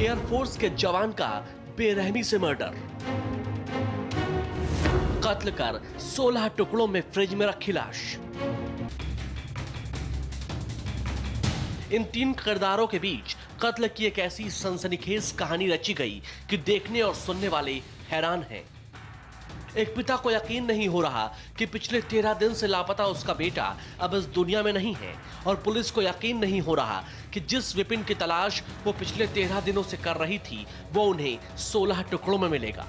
Air force के जवान का बेरहमी से मर्डर। कत्ल कर 16 टुकड़ों में फ्रिज में रखी लाश। इन तीन किरदारों के बीच कत्ल की एक ऐसी सनसनीखेज कहानी रची गई कि देखने और सुनने वाले हैरान हैं। एक पिता को यकीन नहीं हो रहा कि पिछले तेरह दिन से लापता उसका बेटा अब इस दुनिया में नहीं है और पुलिस को यकीन नहीं हो रहा कि जिस विपिन की तलाश वो पिछले तेरह दिनों से कर रही थी वो उन्हें सोलह टुकड़ों में मिलेगा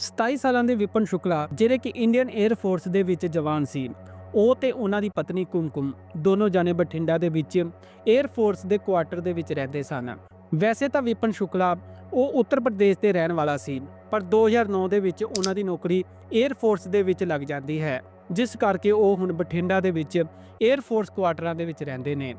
27 ਸਾਲਾਂ ਦੇ ਵਿਪਨ ਸ਼ੁਕਲਾ ਜਿਹੜੇ ਕਿ ਇੰਡੀਅਨ 에ਅਰ ਫੋਰਸ ਦੇ ਵਿੱਚ ਜਵਾਨ ਸੀ ਉਹ ਤੇ ਉਹਨਾਂ ਦੀ ਪਤਨੀ ਕੁਮਕੁਮ ਦੋਨੋਂ ਜਾਨੇ ਬਠਿੰਡਾ ਦੇ ਵਿੱਚ 에ਅਰ ਫੋਰਸ ਦੇ ਕੁਆਟਰ ਦੇ ਵਿੱਚ ਰਹਿੰਦੇ ਸਨ ਵੈਸੇ ਤਾਂ ਵਿਪਨ ਸ਼ੁਕਲਾ ਉਹ ਉੱਤਰ ਪ੍ਰਦੇਸ਼ ਦੇ ਰਹਿਣ ਵਾਲਾ ਸੀ ਪਰ 2009 ਦੇ ਵਿੱਚ ਉਹਨਾਂ ਦੀ ਨੌਕਰੀ 에ਅਰ ਫੋਰਸ ਦੇ ਵਿੱਚ ਲੱਗ ਜਾਂਦੀ ਹੈ, ਜਿਸ ਕਰਕੇ ਉਹ ਹੁਣ ਬਠਿੰਡਾ ਦੇ ਵਿੱਚ 에ਅਰ ਫੋਰਸ ਕੁਆਟਰਾਂ ਦੇ ਵਿੱਚ ਰਹਿੰਦੇ ਨੇ।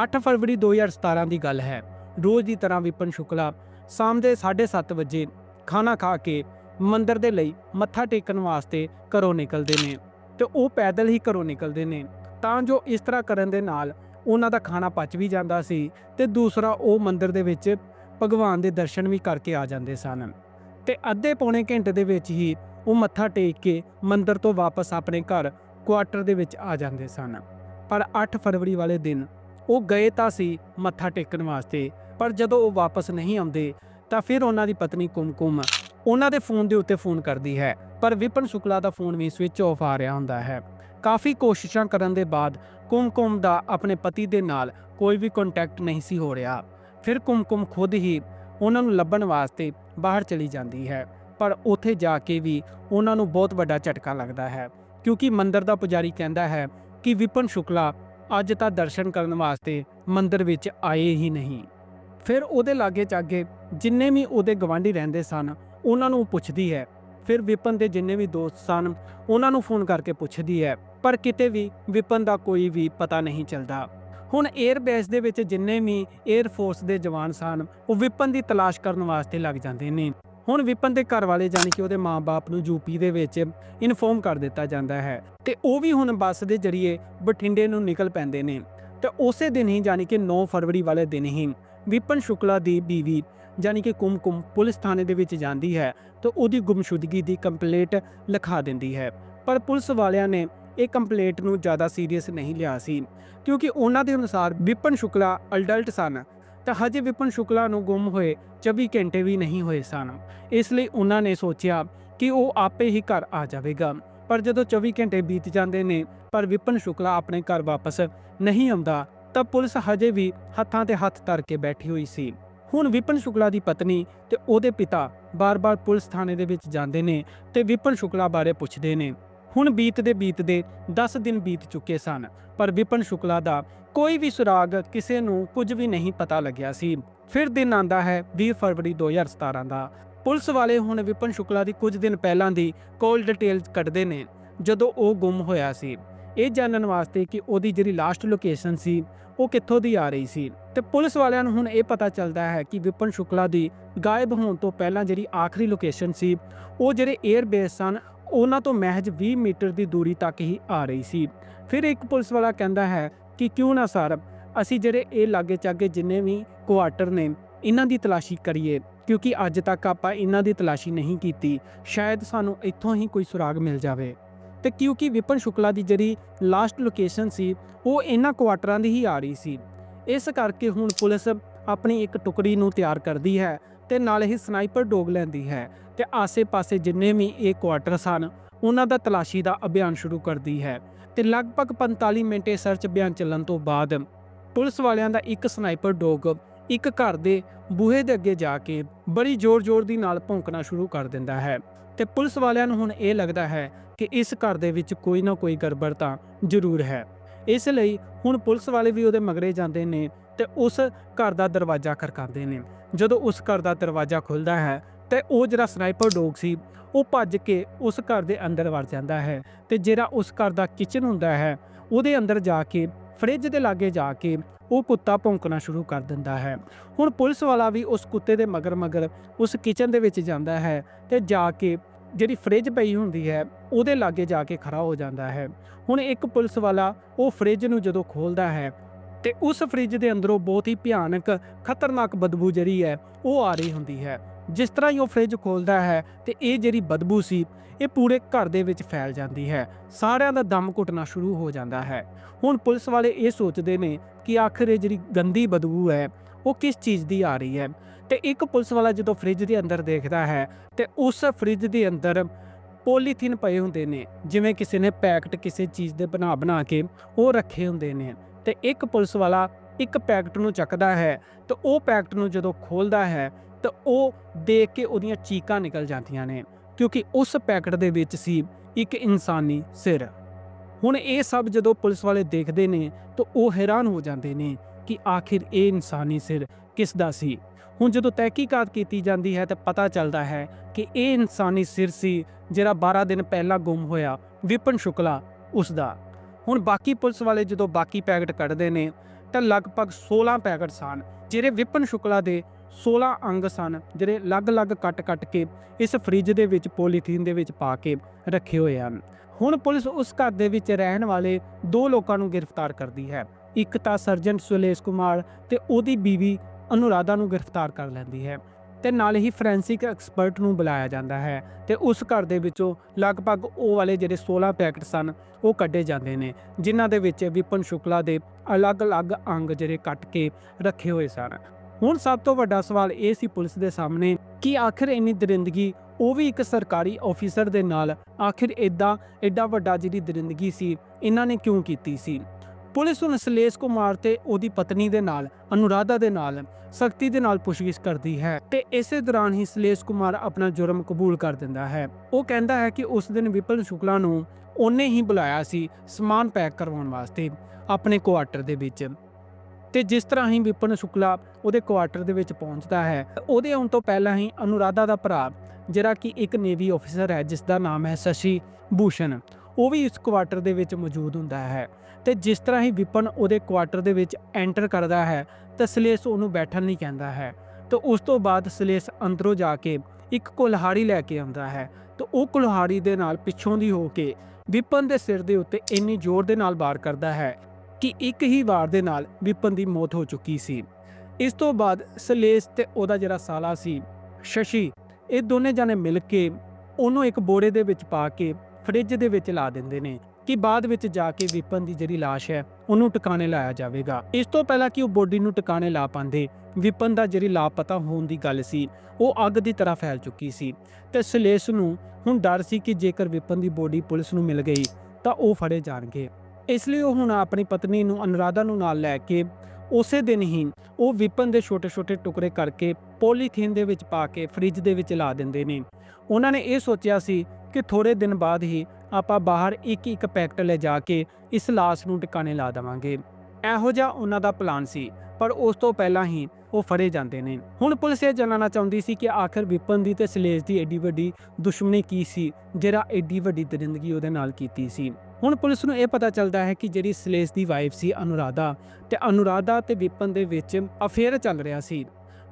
8 ਫਰਵਰੀ 2017 ਦੀ ਗੱਲ ਹੈ। ਰੋਜ਼ ਦੀ ਤਰ੍ਹਾਂ ਵਿਪਨ ਸ਼ੁਕਲਾ ਸ਼ਾਮ ਦੇ 7:30 ਵਜੇ ਖਾਣਾ ਖਾ ਕੇ ਮੰਦਰ ਦੇ ਲਈ ਮੱਥਾ ਟੇਕਣ ਵਾਸਤੇ ਘਰੋਂ ਨਿਕਲਦੇ ਨੇ ਤੇ ਉਹ ਪੈਦਲ ਹੀ ਘਰੋਂ ਨਿਕਲਦੇ ਨੇ। ਤਾਂ ਜੋ ਇਸ ਤਰ੍ਹਾਂ ਕਰਨ ਦੇ ਨਾਲ ਉਹਨਾਂ ਦਾ ਖਾਣਾ ਪਚ ਵੀ ਜਾਂਦਾ ਸੀ ਤੇ ਦੂਸਰਾ ਉਹ ਮੰਦਰ ਦੇ ਵਿੱਚ ਭਗਵਾਨ ਦੇ ਦਰਸ਼ਨ ਵੀ ਕਰਕੇ ਆ ਜਾਂਦੇ ਸਨ। ਤੇ ਅੱਧੇ ਪੌਣੇ ਘੰਟੇ ਦੇ ਵਿੱਚ ਹੀ ਉਹ ਮੱਥਾ ਟੇਕ ਕੇ ਮੰਦਰ ਤੋਂ ਵਾਪਸ ਆਪਣੇ ਘਰ ਕੁਆਟਰ ਦੇ ਵਿੱਚ ਆ ਜਾਂਦੇ ਸਨ। ਪਰ 8 ਫਰਵਰੀ ਵਾਲੇ ਦਿਨ ਉਹ ਗਏ ਤਾਂ ਸੀ ਮੱਥਾ ਟੇਕਣ ਵਾਸਤੇ, ਪਰ ਜਦੋਂ ਉਹ ਵਾਪਸ ਨਹੀਂ ਆਉਂਦੇ ਤਾਂ ਫਿਰ ਉਹਨਾਂ ਦੀ ਪਤਨੀ ਕੁਮਕੁਮ ਉਹਨਾਂ ਦੇ ਫੋਨ ਦੇ ਉੱਤੇ ਫੋਨ ਕਰਦੀ ਹੈ, ਪਰ ਵਿਪਨ ਸ਼ੁਕਲਾ ਦਾ ਫੋਨ ਵੀ ਸਵਿਚ ਆਫ ਆ ਰਿਹਾ ਹੁੰਦਾ ਹੈ। ਕਾਫੀ ਕੋਸ਼ਿਸ਼ਾਂ ਕਰਨ ਦੇ ਬਾਅਦ ਕੁਮਕੁਮ ਦਾ ਆਪਣੇ ਪਤੀ ਦੇ ਨਾਲ ਕੋਈ ਵੀ ਕੰਟੈਕਟ ਨਹੀਂ ਸੀ ਹੋ ਰਿਹਾ। ਫਿਰ ਕੁਮਕੁਮ ਖੁਦ ਹੀ ਉਹਨਾਂ ਨੂੰ ਲੱਭਣ ਵਾਸਤੇ ਬਾਹਰ ਚਲੀ ਜਾਂਦੀ ਹੈ। ਪਰ ਉੱਥੇ ਜਾ ਕੇ ਵੀ ਉਹਨਾਂ ਨੂੰ ਬਹੁਤ ਵੱਡਾ ਝਟਕਾ ਲੱਗਦਾ ਹੈ। ਕਿਉਂਕਿ ਮੰਦਰ ਦਾ ਪੁਜਾਰੀ ਕਹਿੰਦਾ ਹੈ ਕਿ ਵਿਪਨ ਸ਼ੁਕਲਾ ਅੱਜ ਤਾਂ ਦਰਸ਼ਨ ਕਰਨ ਵਾਸਤੇ ਮੰਦਰ ਵਿੱਚ ਆਏ ਹੀ ਨਹੀਂ। ਫਿਰ ਉਹਦੇ ਲਾਗੇ ਚਾਗੇ ਜਿੰਨੇ ਵੀ ਉਹਦੇ ਗਵਾਂਢੀ ਰਹਿੰਦੇ ਸਨ, ਉਹਨਾਂ ਨੂੰ ਪੁੱਛਦੀ ਹੈ। ਫਿਰ ਵਿਪਨ ਦੇ ਜਿੰਨੇ ਵੀ ਦੋਸਤ ਸਨ, ਉਹਨਾਂ ਨੂੰ ਫੋਨ ਕਰਕੇ ਪੁੱਛਦੀ ਹੈ। ਪਰ ਕਿਤੇ ਵੀ ਵਿਪਨ ਦਾ ਕੋਈ ਵੀ ਪਤਾ ਨਹੀਂ ਚੱਲਦਾ। ਹੁਣ 에ਅਰ ਬੇਸ ਦੇ ਵਿੱਚ ਜਿੰਨੇ ਵੀ 에ਅਰ ਫੋਰਸ ਦੇ ਜਵਾਨ ਸਨ, ਉਹ ਵਿਪਨ ਦੀ ਤਲਾਸ਼ ਕਰਨ ਵਾਸਤੇ ਲੱਗ ਜਾਂਦੇ ਨੇ। ਹੁਣ ਵਿਪਨ ਦੇ ਘਰ ਵਾਲੇ ਜਾਨੀ ਕਿ ਉਹਦੇ ਮਾਪੇ ਨੂੰ ਯੂਪੀ ਦੇ ਵਿੱਚ ਇਨਫੋਰਮ ਕਰ ਦਿੱਤਾ ਜਾਂਦਾ ਹੈ। ਤੇ ਉਹ ਵੀ ਹੁਣ ਬੱਸ ਦੇ ਜ਼ਰੀਏ ਬਠਿੰਡੇ ਨੂੰ ਨਿਕਲ ਪੈਂਦੇ ਨੇ। ਤੇ ਉਸੇ ਦਿਨ ਹੀ ਜਾਨੀ ਕਿ 9 ਫਰਵਰੀ ਵਾਲੇ ਦਿਨ ਹੀ ਵਿਪਨ ਸ਼ੁਕਲਾ ਦੀ ਬੀਵੀ ਜਾਨੀ ਕਿ ਕੁਮਕੁਮ ਪੁਲਿਸ ਥਾਣੇ ਦੇ ਵਿੱਚ ਜਾਂਦੀ ਹੈ ਤੇ ਉਹਦੀ ਗੁੰਮਸ਼ੁਦਗੀ ਦੀ ਕੰਪਲੇਂਟ ਲਿਖਾ ਦਿੰਦੀ ਹੈ। ਪਰ ਪੁਲਿਸ ਵਾਲਿਆਂ ਨੇ ਇਹ ਕੰਪਲੇਂਟ ਨੂੰ ਜ਼ਿਆਦਾ ਸੀਰੀਅਸ ਨਹੀਂ ਲਿਆ ਸੀ, ਕਿਉਂਕਿ ਉਹਨਾਂ ਦੇ ਅਨੁਸਾਰ ਵਿਪਨ ਸ਼ੁਕਲਾ ਅਡਲਟ ਸਨ। ਤਾਂ ਹਜੇ ਵਿਪਨ ਸ਼ੁਕਲਾ ਨੂੰ ਗੁੰਮ ਹੋਏ 24 ਘੰਟੇ ਵੀ ਨਹੀਂ ਹੋਏ ਸਨ। ਇਸ ਲਈ ਉਹਨਾਂ ਨੇ ਸੋਚਿਆ ਕਿ ਉਹ ਆਪੇ ਹੀ ਘਰ ਆ ਜਾਵੇਗਾ। ਪਰ ਜਦੋਂ 24 ਘੰਟੇ ਬੀਤ ਜਾਂਦੇ ਨੇ, ਪਰ ਵਿਪਨ ਸ਼ੁਕਲਾ ਆਪਣੇ ਘਰ ਵਾਪਸ ਨਹੀਂ ਆਉਂਦਾ, ਤਾਂ ਪੁਲਿਸ ਹਜੇ ਵੀ ਹੱਥਾਂ ਤੇ ਹੱਥ ਧਰ ਕੇ ਬੈਠੀ ਹੋਈ ਸੀ। ਹੁਣ ਵਿਪਨ ਸ਼ੁਕਲਾ ਦੀ ਪਤਨੀ ਤੇ ਉਹਦੇ ਪਿਤਾ ਬਾਰ-ਬਾਰ ਪੁਲਿਸ ਥਾਣੇ ਦੇ ਵਿੱਚ ਜਾਂਦੇ ਨੇ ਤੇ ਵਿਪਨ ਸ਼ੁਕਲਾ ਬਾਰੇ ਪੁੱਛਦੇ ਨੇ। ਹੁਣ ਬੀਤਦੇ ਬੀਤਦੇ 10 ਦਿਨ ਬੀਤ ਚੁੱਕੇ ਸਨ, ਪਰ ਵਿਪਨ ਸ਼ੁਕਲਾ ਦਾ ਕੋਈ ਵੀ ਸੁਰਾਗ ਕਿਸੇ ਨੂੰ ਕੁਝ ਵੀ ਨਹੀਂ ਪਤਾ ਲੱਗਿਆ ਸੀ। ਫਿਰ ਦਿਨ ਆਂਦਾ ਹੈ 20 ਫਰਵਰੀ 2017 ਦਾ। ਪੁਲਿਸ ਵਾਲੇ ਹੁਣ ਵਿਪਨ ਸ਼ੁਕਲਾ ਦੀ ਕੁਝ ਦਿਨ ਪਹਿਲਾਂ ਦੀ ਕੋਲ ਡਿਟੇਲਸ ਕੱਢਦੇ ਨੇ, ਜਦੋਂ ਉਹ ਗੁੰਮ ਹੋਇਆ ਸੀ। ਇਹ ਜਾਣਨ ਵਾਸਤੇ ਕਿ ਉਹਦੀ ਜਿਹੜੀ ਲਾਸਟ ਲੋਕੇਸ਼ਨ ਸੀ, ਉਹ ਕਿੱਥੋਂ ਦੀ ਆ ਰਹੀ ਸੀ। ਤੇ ਪੁਲਿਸ ਵਾਲਿਆਂ ਨੂੰ ਹੁਣ ਇਹ ਪਤਾ ਚੱਲਦਾ ਹੈ ਕਿ ਵਿਪਨ ਸ਼ੁਕਲਾ ਦੀ ਗਾਇਬ ਹੋਣ ਤੋਂ ਪਹਿਲਾਂ ਜਿਹੜੀ ਆਖਰੀ ਲੋਕੇਸ਼ਨ ਸੀ, ਉਹ ਜਿਹੜੇ 에ਅਰ ਬੇਸ ਸਨ ਉਹਨਾਂ ਤੋਂ ਮਹਿਜ 20 ਮੀਟਰ ਦੀ ਦੂਰੀ ਤੱਕ ਹੀ ਆ ਰਹੀ ਸੀ। ਫਿਰ ਇੱਕ ਪੁਲਿਸ ਵਾਲਾ ਕਹਿੰਦਾ ਹੈ ਕਿ ਕਿਉਂ ਨਾ ਸਰ, ਅਸੀਂ ਜਿਹੜੇ ਇਹ ਲਾਗੇ ਚਾਗੇ ਜਿੰਨੇ ਵੀ ਕੁਆਟਰ ਨੇ, ਇਹਨਾਂ ਦੀ ਤਲਾਸ਼ੀ ਕਰੀਏ, ਕਿਉਂਕਿ ਅੱਜ ਤੱਕ ਆਪਾਂ ਇਹਨਾਂ ਦੀ ਤਲਾਸ਼ੀ ਨਹੀਂ ਕੀਤੀ। ਸ਼ਾਇਦ ਸਾਨੂੰ ਇੱਥੋਂ ਹੀ ਕੋਈ ਸੁਰਾਗ ਮਿਲ ਜਾਵੇ। ਤੇ ਕਿਉਂਕਿ ਵਿਪਨ ਸ਼ੁਕਲਾ ਦੀ ਜਿਹੜੀ ਲਾਸਟ ਲੋਕੇਸ਼ਨ ਸੀ, ਉਹ ਇਹਨਾਂ ਕੁਆਟਰਾਂ ਦੀ ਹੀ ਆ ਰਹੀ ਸੀ। ਇਸ ਕਰਕੇ ਹੁਣ ਪੁਲਿਸ ਆਪਣੀ ਇੱਕ ਟੁਕੜੀ ਨੂੰ ਤਿਆਰ ਕਰਦੀ ਹੈ ਤੇ ਨਾਲ ਹੀ ਸਨਾਈਪਰ ਡੋਗ ਲੈਂਦੀ ਹੈ ਤੇ ਆਸੇ-ਪਾਸੇ ਜਿੰਨੇ ਵੀ ਇਹ ਕੁਆਟਰ ਸਨ ਉਹਨਾਂ ਦਾ ਤਲਾਸ਼ੀ ਦਾ ਅਭਿਆਨ ਸ਼ੁਰੂ ਕਰਦੀ ਹੈ ਤੇ ਲਗਭਗ 45 ਮਿੰਟ ਇਹ ਸਰਚ ਅਭਿਆਨ ਚੱਲਣ ਤੋਂ ਬਾਅਦ ਪੁਲਿਸ ਵਾਲਿਆਂ ਦਾ ਇੱਕ ਸਨਾਈਪਰ ਡੋਗ ਇੱਕ ਘਰ ਦੇ ਬੂਹੇ ਦੇ ਅੱਗੇ ਜਾ ਕੇ ਬੜੀ ਜ਼ੋਰ-ਜ਼ੋਰ ਦੀ ਨਾਲ ਭੌਂਕਣਾ ਸ਼ੁਰੂ ਕਰ ਦਿੰਦਾ ਹੈ ਤੇ ਪੁਲਿਸ ਵਾਲਿਆਂ ਨੂੰ ਹੁਣ ਇਹ ਲੱਗਦਾ ਹੈ ਕਿ ਇਸ ਘਰ ਦੇ ਵਿੱਚ ਕੋਈ ਨਾ ਕੋਈ ਗੜਬੜ ਤਾਂ ਜ਼ਰੂਰ ਹੈ। ਇਸ ਲਈ ਹੁਣ ਪੁਲਿਸ ਵਾਲੇ ਵੀ ਉਹਦੇ ਮਗਰੇ ਜਾਂਦੇ ਨੇ ਤੇ ਉਸ ਘਰ ਦਾ ਦਰਵਾਜ਼ਾ ਖੜਕਾਉਂਦੇ ਨੇ। ਜਦੋਂ ਉਸ ਘਰ ਦਾ ਦਰਵਾਜ਼ਾ ਖੁੱਲਦਾ ਹੈ ਤੇ ਉਹ ਜਿਹੜਾ ਸਨਾਈਪਰ ਡੋਗ ਸੀ, ਉਹ ਭੱਜ ਕੇ ਉਸ ਘਰ ਦੇ ਅੰਦਰ ਵੜ ਜਾਂਦਾ ਹੈ ਤੇ ਜਿਹੜਾ ਉਸ ਘਰ ਦਾ ਕਿਚਨ ਹੁੰਦਾ ਹੈ, ਉਹਦੇ ਅੰਦਰ ਜਾ ਕੇ, ਫ੍ਰਿਜ ਦੇ ਲਾਗੇ ਜਾ ਕੇ ਉਹ ਕੁੱਤਾ ਭੌਂਕਣਾ ਸ਼ੁਰੂ ਕਰ ਦਿੰਦਾ ਹੈ। ਹੁਣ ਪੁਲਿਸ ਵਾਲਾ ਵੀ ਉਸ ਕੁੱਤੇ ਦੇ ਮਗਰ ਮਗਰ ਉਸ ਕਿਚਨ ਦੇ ਵਿੱਚ ਜਾਂਦਾ ਹੈ ਤੇ ਜਾ ਕੇ ਜਿਹੜੀ ਫ੍ਰਿਜ ਪਈ ਹੁੰਦੀ ਹੈ, ਉਹਦੇ ਲਾਗੇ ਜਾ ਕੇ ਖੜਾ ਹੋ ਜਾਂਦਾ ਹੈ। ਹੁਣ ਇੱਕ ਪੁਲਿਸ ਵਾਲਾ ਉਹ ਫ੍ਰਿਜ ਨੂੰ ਜਦੋਂ ਖੋਲਦਾ ਹੈ ਤੇ ਉਸ ਫ੍ਰਿਜ ਦੇ ਅੰਦਰੋਂ ਬਹੁਤ ਹੀ ਭਿਆਨਕ, ਖਤਰਨਾਕ ਬਦਬੂ ਜਿਹੜੀ ਹੈ, ਉਹ ਆ ਰਹੀ ਹੁੰਦੀ ਹੈ। ਜਿਸ ਤਰ੍ਹਾਂ ਹੀ ਉਹ ਫ੍ਰਿਜ ਖੋਲਦਾ ਹੈ ਤੇ ਇਹ ਜਿਹੜੀ ਬਦਬੂ ਸੀ, ਇਹ ਪੂਰੇ ਘਰ ਦੇ ਵਿੱਚ ਫੈਲ ਜਾਂਦੀ ਹੈ। ਸਾਰਿਆਂ ਦਾ ਦਮ ਘੁੱਟਣਾ ਸ਼ੁਰੂ ਹੋ ਜਾਂਦਾ ਹੈ। ਹੁਣ ਪੁਲਿਸ ਵਾਲੇ ਇਹ ਸੋਚਦੇ ਨੇ ਕਿ ਆਖਰ ਇਹ ਜਿਹੜੀ ਗੰਦੀ ਬਦਬੂ ਹੈ, ਉਹ ਕਿਸ ਚੀਜ਼ ਦੀ ਆ ਰਹੀ ਹੈ? ਤੇ ਇੱਕ ਪੁਲਿਸ ਵਾਲਾ ਜਦੋਂ ਫ੍ਰਿਜ ਦੇ ਅੰਦਰ ਦੇਖਦਾ ਹੈ ਤੇ ਉਸ ਫ੍ਰਿਜ ਦੇ ਅੰਦਰ ਪੋਲੀਥੀਨ ਪਏ ਹੁੰਦੇ ਨੇ, ਜਿਵੇਂ ਕਿਸੇ ਨੇ ਪੈਕਟ ਕਿਸੇ ਚੀਜ਼ ਦੇ ਬਣਾ ਬਣਾ ਕੇ ਉਹ ਰੱਖੇ ਹੁੰਦੇ ਨੇ। ਤੇ ਇੱਕ ਪੁਲਿਸ ਵਾਲਾ ਇੱਕ ਪੈਕਟ ਨੂੰ ਚੱਕਦਾ ਹੈ ਤੇ ਉਹ ਪੈਕਟ ਨੂੰ ਜਦੋਂ ਖੋਲਦਾ ਹੈ ਤਾਂ ਉਹ ਦੇਖ ਕੇ ਉਹਦੀਆਂ ਚੀਕਾਂ ਨਿਕਲ ਜਾਂਦੀਆਂ ਨੇ, ਕਿਉਂਕਿ ਉਸ ਪੈਕਟ ਦੇ ਵਿੱਚ ਸੀ ਇੱਕ ਇਨਸਾਨੀ ਸਿਰ। ਹੁਣ ਇਹ ਸਭ ਜਦੋਂ ਪੁਲਿਸ ਵਾਲੇ ਦੇਖਦੇ ਨੇ ਤਾਂ ਉਹ ਹੈਰਾਨ ਹੋ ਜਾਂਦੇ ਨੇ ਕਿ ਆਖਿਰ ਇਹ ਇਨਸਾਨੀ ਸਿਰ ਕਿਸ ਦਾ ਸੀ? ਹੁਣ ਜਦੋਂ ਤਹਿਕੀਕਾਤ ਕੀਤੀ ਜਾਂਦੀ ਹੈ ਤਾਂ ਪਤਾ ਚੱਲਦਾ ਹੈ ਕਿ ਇਹ ਇਨਸਾਨੀ ਸਿਰ ਸੀ ਜਿਹੜਾ 12 ਦਿਨ ਪਹਿਲਾਂ ਗੁੰਮ ਹੋਇਆ, ਵਿਪਨ ਸ਼ੁਕਲਾ, ਉਸ ਦਾ। ਹੁਣ ਬਾਕੀ ਪੁਲਿਸ ਵਾਲੇ ਜਦੋਂ ਬਾਕੀ ਪੈਕਟ ਕੱਢਦੇ ਨੇ, ਤਾਂ ਲਗਭਗ 16 ਪੈਕਟ ਸਨ, ਜਿਹੜੇ ਵਿਪਨ ਸ਼ੁਕਲਾ ਦੇ 16 ਅੰਗ ਸਨ, ਜਿਹੜੇ ਅਲੱਗ-ਅਲੱਗ ਕੱਟ-ਕੱਟ ਕੇ ਇਸ ਫ੍ਰਿਜ ਦੇ ਵਿੱਚ, ਪੋਲੀਥੀਨ ਦੇ ਵਿੱਚ ਪਾ ਕੇ ਰੱਖੇ ਹੋਏ ਹਨ। ਹੁਣ ਪੁਲਿਸ ਉਸ ਘਰ ਦੇ ਵਿੱਚ ਰਹਿਣ ਵਾਲੇ ਦੋ ਲੋਕਾਂ ਨੂੰ ਗ੍ਰਿਫਤਾਰ ਕਰਦੀ ਹੈ। ਇੱਕ ਤਾਂ ਸਰਜਨ ਸੁਲੇਸ਼ ਕੁਮਾਰ ਤੇ ਉਹਦੀ ਬੀਵੀ ਅਨੁਰਾਧਾ ਨੂੰ ਗ੍ਰਿਫਤਾਰ ਕਰ ਲੈਂਦੀ ਹੈ। ਤੇ ਨਾਲ ਹੀ ਫੋਰੈਂਸਿਕ ਐਕਸਪਰਟ ਨੂੰ ਬੁਲਾਇਆ ਜਾਂਦਾ ਹੈ ਤੇ ਉਸ ਘਰ ਦੇ ਵਿੱਚੋਂ ਲਗਭਗ ਉਹ ਵਾਲੇ ਜਿਹੜੇ 16 ਪੈਕਟ ਸਨ, ਉਹ ਕੱਢੇ ਜਾਂਦੇ ਨੇ, ਜਿਨ੍ਹਾਂ ਦੇ ਵਿੱਚ ਵਿਪਨ ਸ਼ੁਕਲਾ ਦੇ ਅਲੱਗ-ਅਲੱਗ ਅੰਗ ਜਿਹੜੇ ਕੱਟ ਕੇ ਰੱਖੇ ਹੋਏ ਸਨ। ਹੁਣ ਸਭ ਤੋਂ ਵੱਡਾ ਸਵਾਲ ਇਹ ਸੀ ਪੁਲਿਸ ਦੇ ਸਾਹਮਣੇ ਕਿ ਆਖਿਰ ਇੰਨੀ ਦਰਿੰਦਗੀ, ਉਹ ਵੀ ਇੱਕ ਸਰਕਾਰੀ ਅਫੀਸਰ ਦੇ ਨਾਲ, ਆਖਿਰ ਇਦਾਂ ਐਡਾ ਵੱਡਾ ਜਿਹੜੀ ਦਰਿੰਦਗੀ ਸੀ, ਇਹਨਾਂ ਨੇ ਕਿਉਂ ਕੀਤੀ ਸੀ? ਪੁਲਿਸ ਹੁਣ ਸਲੇਸ਼ ਕੁਮਾਰ ਤੇ ਉਹਦੀ ਪਤਨੀ ਦੇ ਨਾਲ, ਅਨੁਰਾਧਾ ਦੇ ਨਾਲ ਸਖਤੀ ਦੇ ਨਾਲ ਪੁੱਛਗਿੱਛ ਕਰਦੀ ਹੈ ਤੇ ਇਸੇ ਦੌਰਾਨ ਹੀ ਸਲੇਸ਼ ਕੁਮਾਰ ਆਪਣਾ ਜੁਰਮ ਕਬੂਲ ਕਰ ਦਿੰਦਾ ਹੈ। ਉਹ ਕਹਿੰਦਾ ਹੈ ਕਿ ਉਸ ਦਿਨ ਵਿਪਨ ਸ਼ੁਕਲਾ ਨੂੰ ਉਹਨੇ ਹੀ ਬੁਲਾਇਆ ਸੀ ਸਮਾਨ ਪੈਕ ਕਰਵਾਉਣ ਵਾਸਤੇ ਆਪਣੇ ਕੁਆਟਰ ਦੇ ਵਿੱਚ। ਤੇ ਜਿਸ ਤਰ੍ਹਾਂ ਹੀ ਵਿਪਨ ਸ਼ੁਕਲਾ ਉਹਦੇ ਕੁਆਟਰ ਦੇ ਵਿੱਚ ਪਹੁੰਚਦਾ ਹੈ, ਉਹਦੇ ਆਉਣ ਤੋਂ ਪਹਿਲਾਂ ਹੀ ਅਨੁਰਾਧਾ ਦਾ ਭਰਾ, ਜਿਹੜਾ ਕਿ ਇੱਕ ਨੇਵੀ ਅਫਸਰ ਹੈ ਜਿਸ ਦਾ ਨਾਮ ਹੈ ਸ਼ਸ਼ੀ ਭੂਸ਼ਣ ਉਹ ਵੀ ਇਸ ਕੁਆਟਰ ਦੇ ਵਿੱਚ ਮੌਜੂਦ ਹੁੰਦਾ ਹੈ ਤੇ ਜਿਸ ਤਰ੍ਹਾਂ ਹੀ ਵਿਪਨ ਉਹਦੇ ਕੁਆਟਰ ਦੇ ਵਿੱਚ ਐਂਟਰ ਕਰਦਾ ਹੈ ਤਾਂ ਸਲੇਸ਼ ਉਹਨੂੰ ਬੈਠਣ ਨਹੀਂ ਕਹਿੰਦਾ ਹੈ। ਤਾਂ ਉਸ ਤੋਂ ਬਾਅਦ ਸਲੇਸ਼ ਅੰਦਰੋਂ ਜਾ ਕੇ ਇੱਕ ਕੁਲਹਾੜੀ ਲੈ ਕੇ ਆਉਂਦਾ ਹੈ। ਤਾਂ ਉਹ ਕੁਲਹਾੜੀ ਦੇ ਨਾਲ ਪਿੱਛੋਂ ਦੀ ਹੋ ਕੇ ਵਿਪਨ ਦੇ ਸਿਰ ਦੇ ਉੱਤੇ ਇੰਨੀ ਜ਼ੋਰ ਦੇ ਨਾਲ ਵਾਰ ਕਰਦਾ ਹੈ ਕਿ ਇੱਕ ਹੀ ਵਾਰ ਦੇ ਨਾਲ ਵਿਪਨ ਦੀ ਮੌਤ ਹੋ ਚੁੱਕੀ ਸੀ। ਇਸ ਤੋਂ ਬਾਅਦ ਸਲੇਸ਼ ਤੇ ਉਹਦਾ ਜਿਹੜਾ ਸਾਲਾ ਸੀ, ਸ਼ਸ਼ੀ, ਇਹ ਦੋਨੇ ਜਾਨੇ ਮਿਲ ਕੇ ਉਹਨੂੰ ਇੱਕ ਬੋਰੇ ਦੇ ਵਿੱਚ ਪਾ ਕੇ ਫ੍ਰਿਜ ਦੇ ਵਿੱਚ ਲਾ ਦਿੰਦੇ ਨੇ ਕਿ ਬਾਅਦ ਵਿੱਚ ਜਾ ਕੇ ਵਿਪਨ ਦੀ ਜਿਹੜੀ ਲਾਸ਼ ਹੈ, ਉਹਨੂੰ ਟਿਕਾਣੇ ਲਾਇਆ ਜਾਵੇਗਾ। ਇਸ ਤੋਂ ਪਹਿਲਾਂ ਕਿ ਉਹ ਬੋਡੀ ਨੂੰ ਟਿਕਾਣੇ ਲਾ ਪਾਉਂਦੇ, ਵਿਪਨ ਦਾ ਜਿਹੜੀ ਲਾਪਤਾ ਹੋਣ ਦੀ ਗੱਲ ਸੀ, ਉਹ ਅੱਗ ਦੀ ਤਰ੍ਹਾਂ ਫੈਲ ਚੁੱਕੀ ਸੀ। ਤੇ ਸਲੇਸ਼ ਨੂੰ ਹੁਣ ਡਰ ਸੀ ਕਿ ਜੇਕਰ ਵਿਪਨ ਦੀ ਬੋਡੀ ਪੁਲਿਸ ਨੂੰ ਮਿਲ ਗਈ, ਤਾਂ ਉਹ ਫੜੇ ਜਾਣਗੇ। ਇਸ ਲਈ ਉਹ ਹੁਣ ਆਪਣੀ ਪਤਨੀ ਨੂੰ, ਅਨੁਰਾਧਾ ਨੂੰ ਨਾਲ ਲੈ ਕੇ ਉਸੇ ਦਿਨ ਹੀ ਉਹ ਵਿਪਨ ਦੇ ਛੋਟੇ-ਛੋਟੇ ਟੁਕੜੇ ਕਰਕੇ ਪੋਲੀਥੀਨ ਦੇ ਵਿੱਚ ਪਾ ਕੇ ਫ੍ਰਿਜ ਦੇ ਵਿੱਚ ਲਾ ਦਿੰਦੇ ਨੇ। ਉਹਨਾਂ ਨੇ ਇਹ ਸੋਚਿਆ ਸੀ ਕਿ ਥੋੜੇ ਦਿਨ ਬਾਅਦ ਹੀ ਆਪਾਂ ਬਾਹਰ ਇੱਕ ਇੱਕ ਪੈਕਟ ਲੈ ਜਾ ਕੇ ਇਸ ਲਾਸ਼ ਨੂੰ ਟਿਕਾਣੇ ਲਾ ਦੇਵਾਂਗੇ। ਇਹੋ ਜਿਹਾ ਉਹਨਾਂ ਦਾ ਪਲਾਨ ਸੀ, ਪਰ ਉਸ ਤੋਂ ਪਹਿਲਾਂ ਹੀ ਉਹ ਫੜੇ ਜਾਂਦੇ ਨੇ। ਹੁਣ ਪੁਲਿਸ ਇਹ ਜਾਣਨਾ ਚਾਹੁੰਦੀ ਸੀ ਕਿ ਆਖਰ ਵਿਪਨ ਦੀ ਤੇ ਸਲੇਸ਼ ਦੀ ਐਡੀ ਵੱਡੀ ਦੁਸ਼ਮਣੀ ਕੀ ਸੀ, ਜਿਹੜਾ ਐਡੀ ਵੱਡੀ ਦਰਿੰਦਗੀ ਉਹਦੇ ਨਾਲ ਕੀਤੀ ਸੀ। ਹੁਣ ਪੁਲਿਸ ਨੂੰ ਇਹ ਪਤਾ ਚੱਲਦਾ ਹੈ ਕਿ ਜਿਹੜੀ ਸਲੇਸ਼ ਦੀ ਵਾਈਫ ਸੀ ਅਨੁਰਾਧਾ, ਤੇ ਅਨੁਰਾਧਾ ਤੇ ਵਿਪਨ ਦੇ ਵਿੱਚ ਅਫੇਅਰ ਚੱਲ ਰਿਹਾ ਸੀ।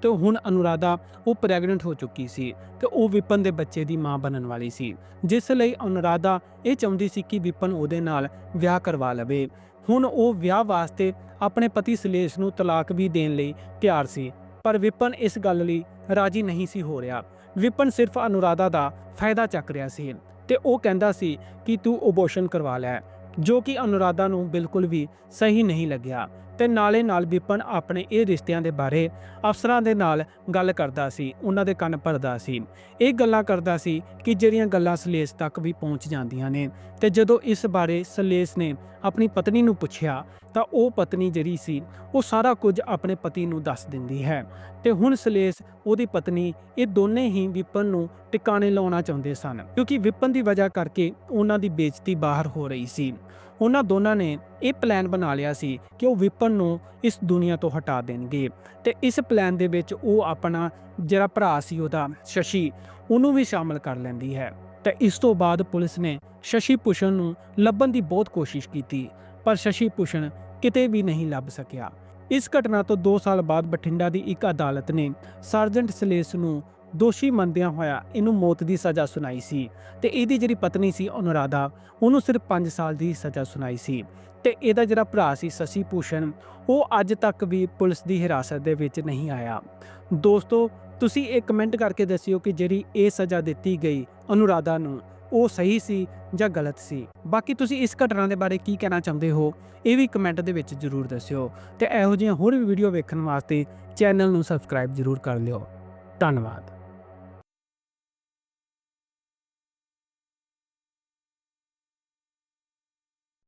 ਤੇ ਹੁਣ ਅਨੁਰਾਧਾ ਉਹ ਪ੍ਰੈਗਨੈਂਟ ਹੋ ਚੁੱਕੀ ਸੀ ਤੇ ਉਹ ਵਿਪਨ ਦੇ ਬੱਚੇ ਦੀ ਮਾਂ ਬਣਨ ਵਾਲੀ ਸੀ, ਜਿਸ ਲਈ ਅਨੁਰਾਧਾ ਇਹ ਚਾਹੁੰਦੀ ਸੀ ਕਿ ਵਿਪਨ ਉਹਦੇ ਨਾਲ ਵਿਆਹ ਕਰਵਾ ਲਵੇ। ਹੁਣ ਉਹ ਵਿਆਹ ਵਾਸਤੇ ਆਪਣੇ ਪਤੀ ਸਲੇਸ਼ ਨੂੰ ਤਲਾਕ ਵੀ ਦੇਣ ਲਈ ਤਿਆਰ ਸੀ, ਪਰ ਵਿਪਨ ਇਸ ਗੱਲ ਲਈ ਰਾਜੀ ਨਹੀਂ ਸੀ ਹੋ ਰਿਹਾ। ਵਿਪਨ ਸਿਰਫ ਅਨੁਰਾਧਾ ਦਾ ਫਾਇਦਾ ਚੱਕ ਰਿਹਾ ਸੀ ਤੇ ਉਹ ਕਹਿੰਦਾ ਸੀ ਕਿ ਤੂੰ ਅਬੋਰਸ਼ਨ ਕਰਵਾ ਲੈ, ਜੋ ਕਿ ਅਨੁਰਾਧਾ ਨੂੰ ਬਿਲਕੁਲ ਵੀ ਸਹੀ ਨਹੀਂ ਲੱਗਿਆ। ਤੇ ਨਾਲੇ ਨਾਲ ਵਿਪਨ ਆਪਣੇ ਇਹ ਰਿਸ਼ਤਿਆਂ ਦੇ ਬਾਰੇ ਅਫਸਰਾਂ ਦੇ ਨਾਲ ਗੱਲ ਕਰਦਾ ਸੀ, ਉਹਨਾਂ ਦੇ ਕੰਨ ਭਰਦਾ ਸੀ। ਇਹ ਗੱਲਾਂ ਕਰਦਾ ਸੀ ਕਿ ਜਿਹੜੀਆਂ ਗੱਲਾਂ ਸਲੇਸ਼ ਤੱਕ ਵੀ ਪਹੁੰਚ ਜਾਂਦੀਆਂ ਨੇ ਤੇ ਜਦੋਂ ਇਸ ਬਾਰੇ ਸਲੇਸ਼ ਨੇ ਆਪਣੀ ਪਤਨੀ ਨੂੰ ਪੁੱਛਿਆ ਤਾਂ ਉਹ ਪਤਨੀ ਜਿਹੜੀ ਸੀ, ਉਹ ਸਾਰਾ ਕੁਝ ਆਪਣੇ ਪਤੀ ਨੂੰ ਦੱਸ ਦਿੰਦੀ ਹੈ ਤੇ ਹੁਣ ਸਲੇਸ਼ ਉਹਦੀ ਪਤਨੀ ਇਹ ਦੋਨੇ ਹੀ ਵਿਪਨ ਨੂੰ ਟਿਕਾਣੇ ਲਾਉਣਾ ਚਾਹੁੰਦੇ ਸਨ ਕਿਉਂਕਿ ਵਿਪਨ ਦੀ ਵਜ੍ਹਾ ਕਰਕੇ ਉਹਨਾਂ ਦੀ ਬੇਇੱਜ਼ਤੀ ਬਾਹਰ ਹੋ ਰਹੀ ਸੀ। ਉਹਨਾਂ ਦੋਨਾਂ ਨੇ ਇਹ ਪਲਾਨ ਬਣਾ ਲਿਆ ਸੀ ਕਿ ਉਹ ਵਿਪਨ ਨੂੰ ਇਸ ਦੁਨੀਆ ਤੋਂ ਹਟਾ ਦੇਣਗੇ। ਤੇ ਇਸ ਪਲਾਨ ਦੇ ਵਿੱਚ ਉਹ ਆਪਣਾ ਜਿਹੜਾ ਭਰਾ ਸੀ ਉਹਦਾ ਸ਼ਸ਼ੀ, ਉਹਨੂੰ ਵੀ ਸ਼ਾਮਲ ਕਰ ਲੈਂਦੀ ਹੈ। ਤੇ ਇਸ ਤੋਂ ਬਾਅਦ ਪੁਲਿਸ ਨੇ ਸ਼ਸ਼ੀ ਭੂਸ਼ਣ ਨੂੰ ਲੱਭਣ ਦੀ ਬਹੁਤ ਕੋਸ਼ਿਸ਼ ਕੀਤੀ, ਪਰ ਸ਼ਸ਼ੀ ਭੂਸ਼ਣ ਕਿਤੇ ਵੀ ਨਹੀਂ ਲੱਭ ਸਕਿਆ। ਇਸ ਘਟਨਾ ਤੋਂ 2 ਸਾਲ ਬਾਅਦ ਬਠਿੰਡਾ ਦੀ ਇੱਕ ਅਦਾਲਤ ਨੇ ਸਰਜੈਂਟ ਸਲੇਸ ਨੂੰ ਦੋਸ਼ੀ ਮੰਨਦਿਆਂ ਹੋਇਆ ਇਹਨੂੰ ਮੌਤ ਦੀ ਸਜ਼ਾ ਸੁਣਾਈ ਸੀ ਤੇ ਇਹਦੀ ਜਿਹੜੀ ਪਤਨੀ ਸੀ ਅਨੁਰਾਧਾ, ਉਹਨੂੰ ਸਿਰਫ 5 ਸਾਲ ਦੀ ਸਜ਼ਾ ਸੁਣਾਈ ਸੀ ਤੇ ਇਹਦਾ ਜਿਹੜਾ ਭਰਾ ਸੀ ਸਸੀ ਭੂਸ਼ਣ, ਉਹ ਅੱਜ ਤੱਕ ਵੀ ਪੁਲਿਸ ਦੀ ਹਿਰਾਸਤ ਦੇ ਵਿੱਚ ਨਹੀਂ ਆਇਆ। ਦੋਸਤੋ, ਤੁਸੀਂ ਇਹ ਕਮੈਂਟ ਕਰਕੇ ਦੱਸਿਓ ਕਿ ਜਿਹੜੀ ਇਹ ਸਜ਼ਾ ਦਿੱਤੀ ਗਈ ਅਨੁਰਾਧਾ ਨੂੰ, ਉਹ ਸਹੀ ਸੀ ਜਾਂ ਗਲਤ ਸੀ? ਬਾਕੀ ਤੁਸੀਂ ਇਸ ਘਟਨਾ ਦੇ ਬਾਰੇ ਕੀ ਕਹਿਣਾ ਚਾਹੁੰਦੇ ਹੋ, ਇਹ ਵੀ ਕਮੈਂਟ ਦੇ ਵਿੱਚ ਜ਼ਰੂਰ ਦੱਸਿਓ ਤੇ ਇਹੋ ਜਿਹੀਆਂ ਹੋਰ ਵੀ ਵੀਡੀਓ ਵੇਖਣ ਵਾਸਤੇ ਚੈਨਲ ਨੂੰ ਸਬਸਕ੍ਰਾਈਬ ਜ਼ਰੂਰ ਕਰ ਲਿਓ। ਧੰਨਵਾਦ।